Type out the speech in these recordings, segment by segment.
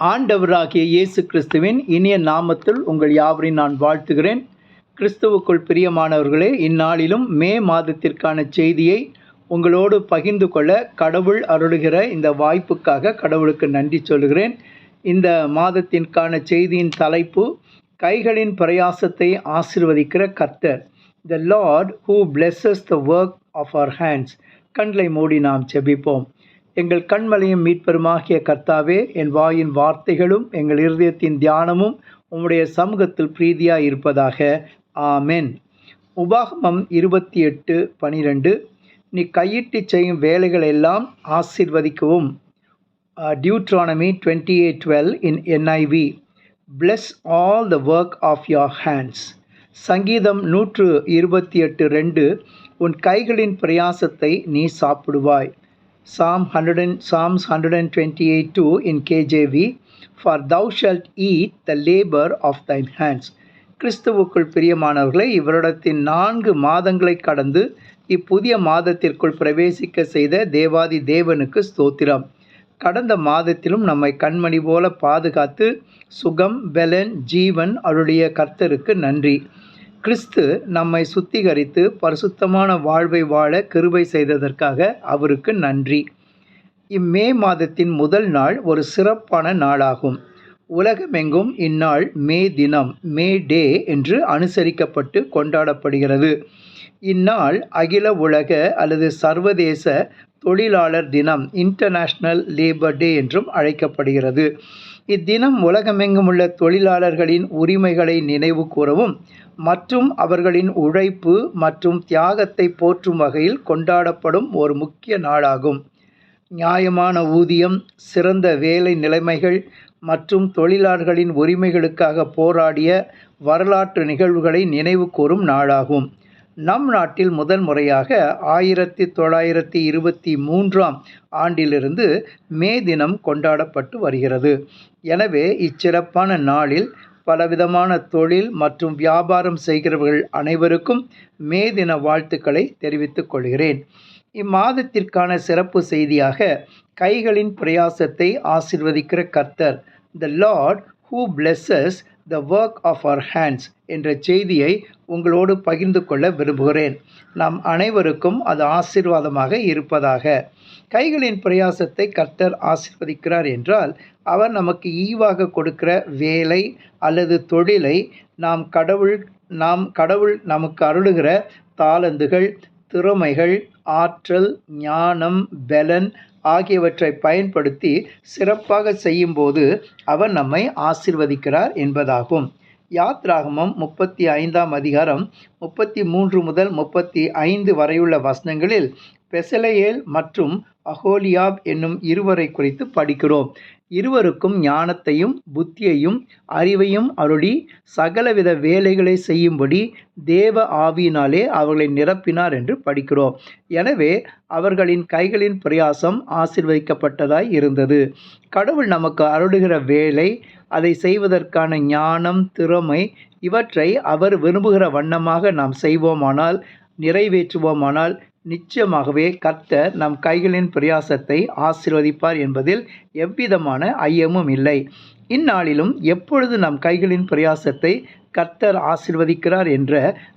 ஆண்டவராகிய இயேசு கிறிஸ்துவின் இனிய நாமத்தில் உங்கள் யாவரையும் நான் வாழ்த்துகிறேன். கிறிஸ்துவுக்குள் பிரியமானவர்களே இந்நாளிலும் மே மாதத்திற்கான செய்தியை உங்களோடு பகிர்ந்து கொள்ள கடவுள் அருளுகிற இந்த வாய்ப்புக்காக கடவுளுக்கு நன்றி சொல்கிறேன் இந்த மாதத்திற்கான செய்தியின் தலைப்பு கைகளின் பிரயாசத்தை ஆசிர்வதிக்கிற கர்த்தர் the Lord who blesses the work of our hands கண்களை மூடி நாம் செபிப்போம். எங்கள் கண்மலையும் மீட்பெருமாகிய கர்த்தாவே என் வாயின் வார்த்தைகளும் எங்கள் இருதயத்தின் தியானமும் உம்முடைய சமூகத்தில் பிரீதியாக இருப்பதாக. ஆமென். உபாகமம் இருபத்தி எட்டு பனிரெண்டு. நீ கையிட்டு செய்யும் வேலைகள் எல்லாம் ஆசிர்வதிக்கவும் Deuteronomy twenty eight twelve in NIV bless all the work of your hands சங்கீதம் நூற்று இருபத்தி எட்டு ரெண்டு. உன் கைகளின் பிரயாசத்தை நீ சாப்பிடுவாய். Psalm 100 and, Psalms 128.2 in KJV, For thou shalt eat the labor of thine hands. கிறிஸ்துவுக்குள் பிரியமானவர்களை இவரிடத்தின் நான்கு மாதங்களை கடந்து இப்புதிய மாதத்திற்குள் பிரவேசிக்க செய்த தேவாதி தேவனுக்கு ஸ்தோத்திரம் கடந்த மாதத்திலும் நம்மை கண்மணி போல பாதுகாத்து சுகம் பெலன் ஜீவன் அவருடைய கர்த்தருக்கு நன்றி கிறிஸ்து நம்மை சுத்திகரித்து பரிசுத்தமான வாழ்வை வாழ கிருபை செய்ததற்காக அவருக்கு நன்றி. இம்மே மாதத்தின் முதல் நாள் ஒரு சிறப்பான நாளாகும். உலகமெங்கும் இந்நாள் மே தினம் மே டே என்று அனுசரிக்கப்பட்டு கொண்டாடப்படுகிறது. இந்நாள் அகில உலக அல்லது சர்வதேச தொழிலாளர் தினம் இன்டர்நேஷ்னல் லேபர் டே என்றும் அழைக்கப்படுகிறது. இத்தினம் உலகமெங்கும் உள்ள தொழிலாளர்களின் உரிமைகளை நினைவு கூறவும் மற்றும் அவர்களின் உழைப்பு மற்றும் தியாகத்தை போற்றும் வகையில் கொண்டாடப்படும் ஒரு முக்கிய நாளாகும். நியாயமான ஊதியம் சிறந்த வேலை நிலைமைகள் மற்றும் தொழிலாளர்களின் உரிமைகளுக்காக போராடிய வரலாற்று நிகழ்வுகளை நினைவு கூறும் நாளாகும். நம் நாட்டில் முதல் முறையாக ஆயிரத்தி தொள்ளாயிரத்தி இருபத்தி மூன்றாம் ஆண்டிலிருந்து மே தினம் கொண்டாடப்பட்டு வருகிறது. எனவே இச்சிறப்பான நாளில் பலவிதமான தொழில் மற்றும் வியாபாரம் செய்கிறவர்கள் அனைவருக்கும் மே தின வாழ்த்துக்களை தெரிவித்துக் கொள்கிறேன். இம்மாதத்திற்கான சிறப்பு செய்தியாக கைகளின் பிரயாசத்தை ஆசிர்வதிக்கிற கர்த்தர் the Lord who blesses the work of our hands என்ற செய்தியை உங்களோடு பகிர்ந்து கொள்ள விரும்புகிறேன். நம் அனைவருக்கும் அது ஆசீர்வாதமாக இருப்பதாக. கைகளின் பிரயாசத்தை கர்த்தர் ஆசிர்வதிக்கிறார் என்றால் அவர் நமக்கு ஈவாக கொடுக்கிற வேலை அல்லது தொழிலை நாம் கடவுள் நாம் கடவுள் நமக்கு அருளுகிற தாளந்துகள் திறமைகள் ஆற்றல் ஞானம் பலன் ஆகியவற்றை பயன்படுத்தி சிறப்பாக செய்யும்போது அவர் நம்மை ஆசிர்வதிக்கிறார் என்பதாகும். யாத்ராகமம் முப்பத்தி ஐந்தாம் அதிகாரம் முப்பத்தி மூன்று முதல் முப்பத்தி ஐந்து வரையுள்ள வசனங்களில் பெசலையேல் மற்றும் அகோலியாப் என்னும் இருவரை குறித்து படிக்கிறோம். இருவருக்கும் ஞானத்தையும் புத்தியையும் அறிவையும் அருளி சகலவித வேலைகளை செய்யும்படி தேவ ஆவியினாலே அவர்களை நிரப்பினார் என்று படிக்கிறோம். எனவே அவர்களின் கைகளின் பிரயாசம் ஆசிர்வதிக்கப்பட்டதாய் இருந்தது. கடவுள் நமக்கு அருளுகிற வேலை அதை செய்வதற்கான ஞானம் திறமை இவற்றை அவர் விரும்புகிற வண்ணமாக நாம் செய்வோமானால் நிறைவேற்றுவோமானால் நிச்சயமாகவே கர்த்தர் நம் கைகளின் பிரயாசத்தை ஆசிர்வதிப்பார் என்பதில் எவ்விதமான ஐயமும் இல்லை. இந்நாளிலும் எப்பொழுது நம் கைகளின் பிரயாசத்தை கர்த்தர் ஆசிர்வதிக்கிறார் என்ற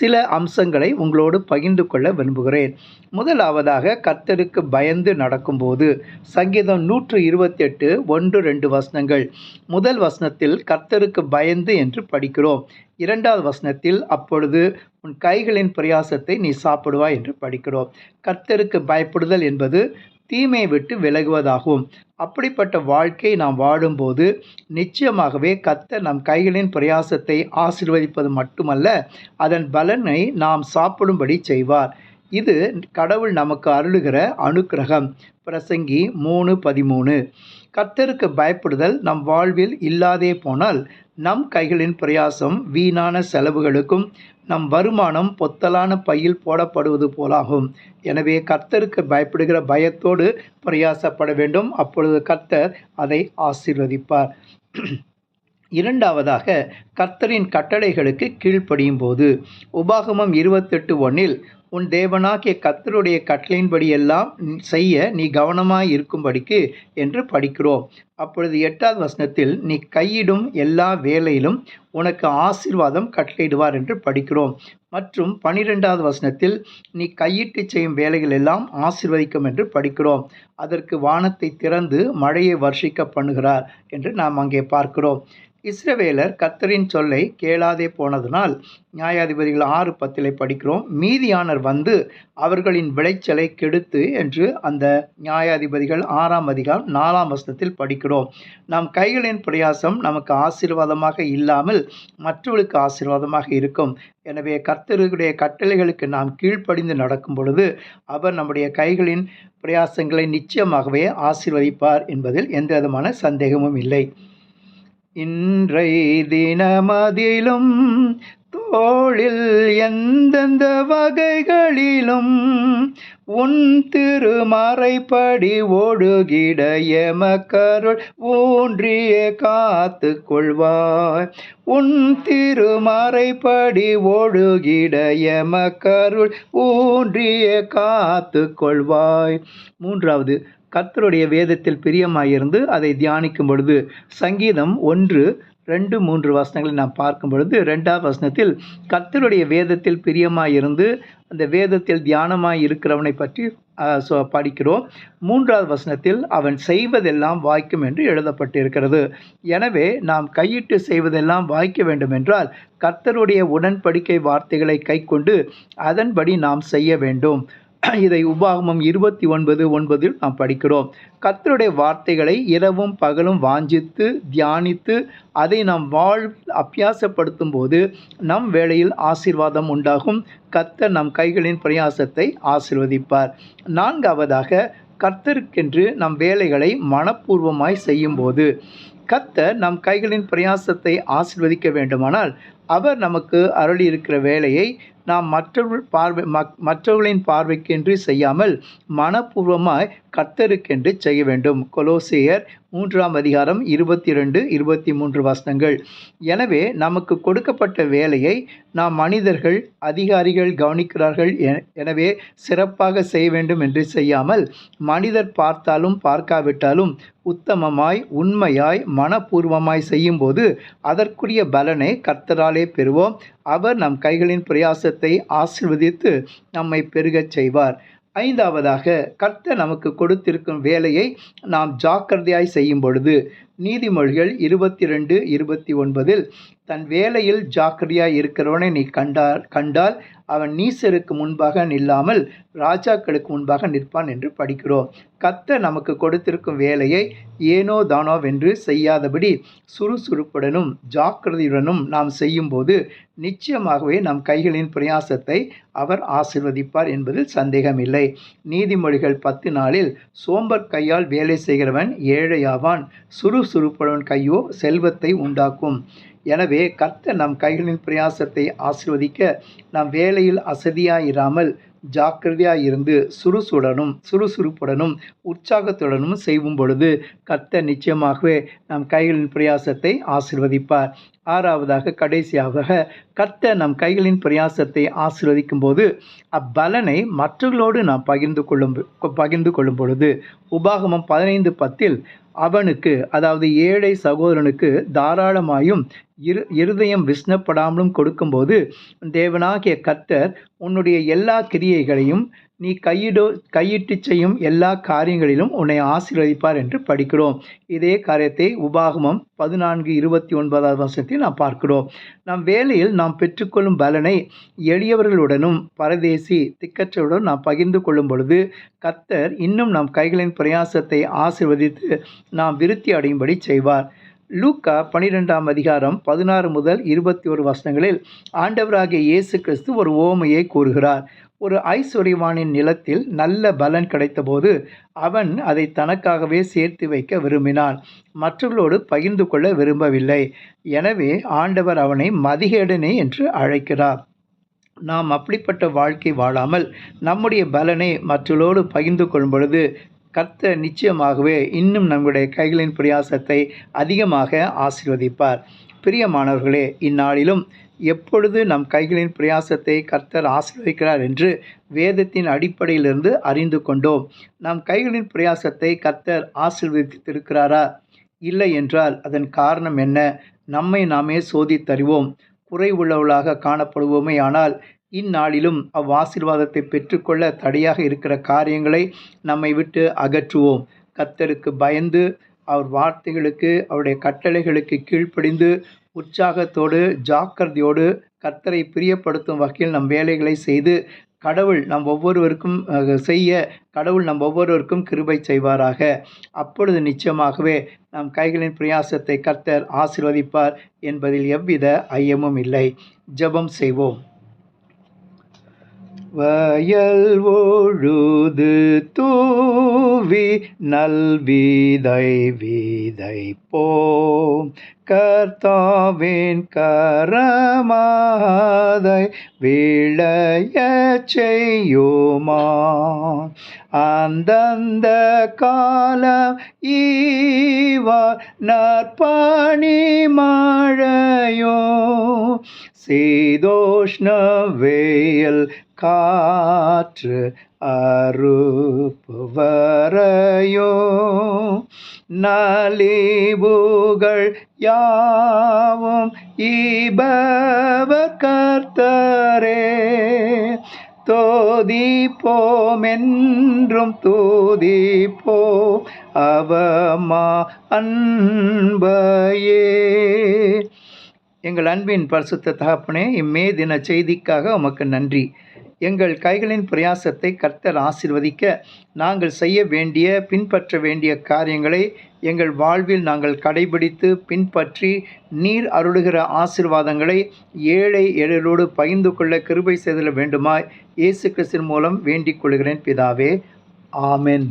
சில அம்சங்களை உங்களோடு பகிர்ந்து கொள்ள விரும்புகிறேன். முதலாவதாக கர்த்தருக்கு பயந்து நடக்கும்போது சங்கீதம் நூற்று இருபத்தெட்டு ஒன்று ரெண்டு வசனங்கள். முதல் வசனத்தில் கர்த்தருக்கு பயந்து என்று படிக்கிறோம். இரண்டாவது வசனத்தில் அப்பொழுது உன் கைகளின் பிரயாசத்தை நீ சாப்பிடுவாய் என்று படிக்கிறோம். கர்த்தருக்கு பயப்படுதல் என்பது தீமையை விட்டு விலகுவதாகும். அப்படிப்பட்ட வாழ்க்கை நாம் வாழும்போது நிச்சயமாகவே கர்த்தர் நம் கைகளின் பிரயாசத்தை ஆசிர்வதிப்பது மட்டுமல்ல அதன் பலனை நாம் சாப்பிடும்படி செய்வார். இது கடவுள் நமக்கு அருளுகிற அனுக்கிரகம். பிரசங்கி மூணு பதிமூணு. கர்த்தருக்கு பயப்படுதல் நம் வாழ்வில் இல்லாதே போனால் நம் கைகளின் பிரயாசம் வீணான செலவுகளுக்கும் நம் வருமானம் பொத்தலான பையில் போடப்படுவது போலாகும். எனவே கர்த்தருக்கு பயப்படுகிற பயத்தோடு பிரயாசப்பட வேண்டும். அப்பொழுது கர்த்தர் அதை ஆசீர்வதிப்பார். இரண்டாவதாக கர்த்தரின் கட்டளைகளுக்கு கீழ்ப்படியும் போது உபாகமம் இருபத்தெட்டு ஒன்றில் உன் தேவனாகிய கத்தருடைய கட்டளையின்படி எல்லாம் செய்ய நீ கவனமாய் இருக்கும்படிக்கு என்று படிக்கிறோம். அப்பொழுது எட்டாவது வசனத்தில் நீ கையிடும் எல்லா வேலையிலும் உனக்கு ஆசீர்வாதம் கட்டளையிடுவார் என்று படிக்கிறோம். மற்றும் பனிரெண்டாவது வசனத்தில் நீ கையிட்டு செய்யும் வேலைகள் எல்லாம் ஆசீர்வதிக்கும் என்று படிக்கிறோம். அதற்கு வானத்தை திறந்து மழையை வர்ஷிக்க பண்ணுகிறார் என்று நாம் அங்கே பார்க்கிறோம். இஸ்ரவேலர் கர்த்தரின் சொல்லை கேளாதே போனதனால் நியாயாதிபதிகள் ஆறு பத்திலே படிக்கிறோம் மீதியானர் வந்து அவர்களின் விளைச்சலை கெடுத்து என்று அந்த நியாயாதிபதிகள் ஆறாம் அதிகாரம் நாலாம் வசனத்தில் படிக்கிறோம். நம் கைகளின் பிரயாசம் நமக்கு ஆசீர்வாதமாக இல்லாமல் மற்றவர்களுக்கு ஆசீர்வாதமாக இருக்கும். எனவே கர்த்தருடைய கட்டளைகளுக்கு நாம் கீழ்ப்படிந்து நடக்கும் பொழுது அவர் நம்முடைய கைகளின் பிரயாசங்களை நிச்சயமாகவே ஆசீர்வதிப்பார் என்பதில் எந்த விதமான சந்தேகமும் இல்லை. இன்றை தினமதிலும் தோளில் எந்தெந்த வகைகளிலும் உன் திருமறைப்படி ஓடுகிட எமக்கருள் ஊன்றிய காத்து கொள்வாய் உன் திருமறைப்படி ஓடுகிட எமக்கருள் ஊன்றிய காத்து கொள்வாய் மூன்றாவது கர்த்தருடைய வேதத்தில் பிரியமாயிருந்து அதை தியானிக்கும் பொழுது சங்கீதம் ஒன்று ரெண்டு மூன்று வசனங்களை நாம் பார்க்கும் பொழுது ரெண்டாவது வசனத்தில் கர்த்தருடைய வேதத்தில் பிரியமாயிருந்து அந்த வேதத்தில் தியானமாய் இருக்கிறவனை பற்றி படிக்கிறோம். மூன்றாவது வசனத்தில் அவன் செய்வதெல்லாம் வாய்க்கும் என்று எழுதப்பட்டிருக்கிறது. எனவே நாம் கையிட்டு செய்வதெல்லாம் வாய்க்க வேண்டும் என்றால் கர்த்தருடைய உடன்படிக்கை வார்த்தைகளை கைக்கொண்டு அதன்படி நாம் செய்ய வேண்டும். இதை உபாகமம் இருபத்தி ஒன்பது ஒன்பதில் நாம் படிக்கிறோம். கர்த்தருடைய வார்த்தைகளை இரவும் பகலும் வாஞ்சித்து தியானித்து அதை நாம் வாழ் அபியாசப்படுத்தும் போது நம் வேளையில் ஆசீர்வாதம் உண்டாகும். கர்த்தர் நம் கைகளின் பிரயாசத்தை ஆசீர்வதிப்பார். நான்காவதாக கர்த்தருக்கென்று நம் வேலைகளை மனப்பூர்வமாய் செய்யும்போது கர்த்தர் நம் கைகளின் பிரயாசத்தை ஆசீர்வதிக்க வேண்டுமானால் அவர் நமக்கு அருளியிருக்கிற வேலையை நாம் மற்றவர்கள் பார்வை மக்- மற்றவர்களின் பார்வைக்கென்று செய்யாமல் மனப்பூர்வமாய் கர்த்தருக்கென்று செய்ய வேண்டும். கொலோசியர் மூன்றாம் அதிகாரம் இருபத்தி ரெண்டு இருபத்தி மூன்று வசனங்கள். எனவே நமக்கு கொடுக்கப்பட்ட வேலையை நாம் மனிதர்கள் அதிகாரிகள் கவனிக்கிறார்கள் எனவே சிறப்பாக செய்ய வேண்டும் என்று செய்யாமல் மனிதர் பார்த்தாலும் பார்க்காவிட்டாலும் உத்தமமாய் உண்மையாய் மனப்பூர்வமாய் செய்யும்போது அதற்குரிய பலனை கர்த்தராலே பெறுவோம். அவர் நம் கைகளின் பிரயாசத்தை ஆசிர்வதித்து நம்மை பெருகச் செய்வார். ஐந்தாவதாக கர்த்தர் நமக்கு கொடுத்திருக்கும் வேலையை நாம் ஜாக்கிரதையாய் செய்யும் பொழுது நீதிமொழிகள் இருபத்தி ரெண்டு இருபத்தி ஒன்பதில் தன் வேலையில் ஜாக்கிரதையாக இருக்கிறவனை நீ கண்டால் கண்டால் அவன் நீசருக்கு முன்பாக நில்லாமல் ராஜாக்களுக்கு முன்பாக நிற்பான் என்று படிக்கிறோம். கத்த நமக்கு கொடுத்திருக்கும் வேலையை ஏனோ தானோ வென்று செய்யாதபடி சுறுசுறுப்புடனும் ஜாக்கிரதையுடனும் நாம் செய்யும்போது நிச்சயமாகவே நம் கைகளின் பிரயாசத்தை அவர் ஆசிர்வதிப்பார் என்பதில் சந்தேகமில்லை. நீதிமொழிகள் பத்து நாளில் சோம்பர் கையால் வேலை செய்கிறவன் ஏழையாவான் சுறுசுறுப்புடன் கையோ செல்வத்தை உண்டாக்கும். எனவே கர்த்த நம் கைகளின் பிரயாசத்தை ஆசிர்வதிக்க நம் வேலையில் அசதியாயிராமல் ஜாக்கிரதையாக இருந்து சுறுசுடனும் சுறுசுறுப்புடனும் உற்சாகத்துடனும் செய்யும் பொழுது கர்த்த நிச்சயமாகவே நம் கைகளின் பிரயாசத்தை ஆசீர்வதிப்பார். ஆறாவதாக கடைசியாக கர்த்தர் நம் கைகளின் பிரயாசத்தை ஆசீர்வதிக்கும் போது அப்பலனை மற்றவர்களோடு நாம் பகிர்ந்து கொள்ளும் பகிர்ந்து கொள்ளும் பொழுது உபாகமம் பதினைந்து பத்தில் அவனுக்கு அதாவது ஏழை சகோதரனுக்கு தாராளமாயும் இரு இருதயம் விஷ்ணப்படாமலும் கொடுக்கும்போது தேவனாகிய கர்த்தர் உன்னுடைய எல்லா கிரியைகளையும் நீ கையிடோ கையிட்டு செய்யும் எல்லா காரியங்களிலும் உன்னை ஆசீர்வதிப்பார் என்று படிக்கிறோம். இதே காரியத்தை உபாகமம் பதினான்கு இருபத்தி ஒன்பதாவது வருஷத்தில் நாம் பார்க்கிறோம். நம் வேலையில் நாம் பெற்றுக்கொள்ளும் பலனை எளியவர்களுடனும் பரதேசி திக்கற்றவுடன் நாம் பகிர்ந்து கொள்ளும் பொழுது கத்தர் இன்னும் நம் கைகளின் பிரயாசத்தை ஆசீர்வதித்து நாம் விருத்தி அடையும்படி செய்வார். லூக்கா பனிரெண்டாம் அதிகாரம் பதினாறு முதல் இருபத்தி ஒரு வசனங்களில் ஆண்டவராகிய இயேசு கிறிஸ்து ஒரு ஓமையை கூறுகிறார். ஒரு ஐஸ்வர்யவானின் நிலத்தில் நல்ல பலன் கிடைத்தபோது அவன் அதை தனக்காகவே சேர்த்து வைக்க விரும்பினான். மற்றவர்களோடு பகிர்ந்து கொள்ள விரும்பவில்லை. எனவே ஆண்டவர் அவனை மதிகேடனே என்று அழைக்கிறார். நாம் அப்படிப்பட்ட வாழ்க்கை வாழாமல் நம்முடைய பலனை மற்றவர்களோடு பகிர்ந்து கொள்ளும் பொழுது கர்த்த நிச்சயமாகவே இன்னும் நம்முடைய கைகளின் பிரயாசத்தை அதிகமாக ஆசீர்வதிப்பார். பிரியமானவர்களே இந்நாளிலும் எப்பொழுது நம் கைகளின் பிரயாசத்தை கர்த்தர் ஆசீர்வதிக்கிறார் என்று வேதத்தின் அடிப்படையிலிருந்து அறிந்து கொண்டோம். நம் கைகளின் பிரயாசத்தை கர்த்தர் ஆசீர்வதித்திருக்கிறாரா? இல்லை என்றால் அதன் காரணம் என்ன? நம்மை நாமே சோதித்தறிவோம். குறைவுள்ளவளாக காணப்படுவோமே ஆனால் இந்நாளிலும் அவ்வாசீர்வாதத்தை பெற்றுக்கொள்ள தடையாக இருக்கிற காரியங்களை நம்மை விட்டு அகற்றுவோம். கர்த்தருக்கு பயந்து அவர் வார்த்தைகளுக்கு அவருடைய கட்டளைகளுக்கு கீழ்ப்படிந்து உற்சாகத்தோடு ஜாக்கிரதையோடு கர்த்தரை பிரியப்படுத்தும் வகையில் நம் வேலைகளை செய்து கடவுள் நம் ஒவ்வொருவருக்கும் செய்ய கடவுள் நம் ஒவ்வொருவருக்கும் கிருபை செய்வாராக. அப்பொழுது நிச்சயமாகவே நம் கைகளின் பிரயாசத்தை கர்த்தர் ஆசிர்வதிப்பார் என்பதில் எவ்வித ஐயமும் இல்லை. ஜெபம் செய்வோம். வயல் ஒழுது தூவி நல்விதை விதைப்போம் கர்த்தாவின் கரமாதை விளைய செய்யுமா? அந்தந்த காலம் ஈவார் நற்பணி மழையோ சீதோஷ்ண வெயில் காற்று அறுப்புவரையோ? நலிபுகள் யாவும் ஈபவர் கர்த்தரே தோதிப்போமென்றும் தோதிப்போ அவமா அன்பையே. எங்கள் அன்பின் பரிசுத்த தகப்பனே இம்மே தின செய்திக்காக உமக்கு நன்றி. எங்கள் கைகளின் பிரயாசத்தை கர்த்தர் ஆசீர்வதிக்க நாங்கள் செய்ய வேண்டிய பின்பற்ற வேண்டிய காரியங்களை எங்கள் வாழ்வில் நாங்கள் கடைபிடித்து பின்பற்றி நீர் அருளுகிற ஆசீர்வாதங்களை ஏழை எழிலோடு பகிர்ந்து கொள்ள கிருபை செய்தல வேண்டுமாய் இயேசு கிறிஸ்தின் மூலம் வேண்டிக் கொள்கிறேன். பிதாவே ஆமென்.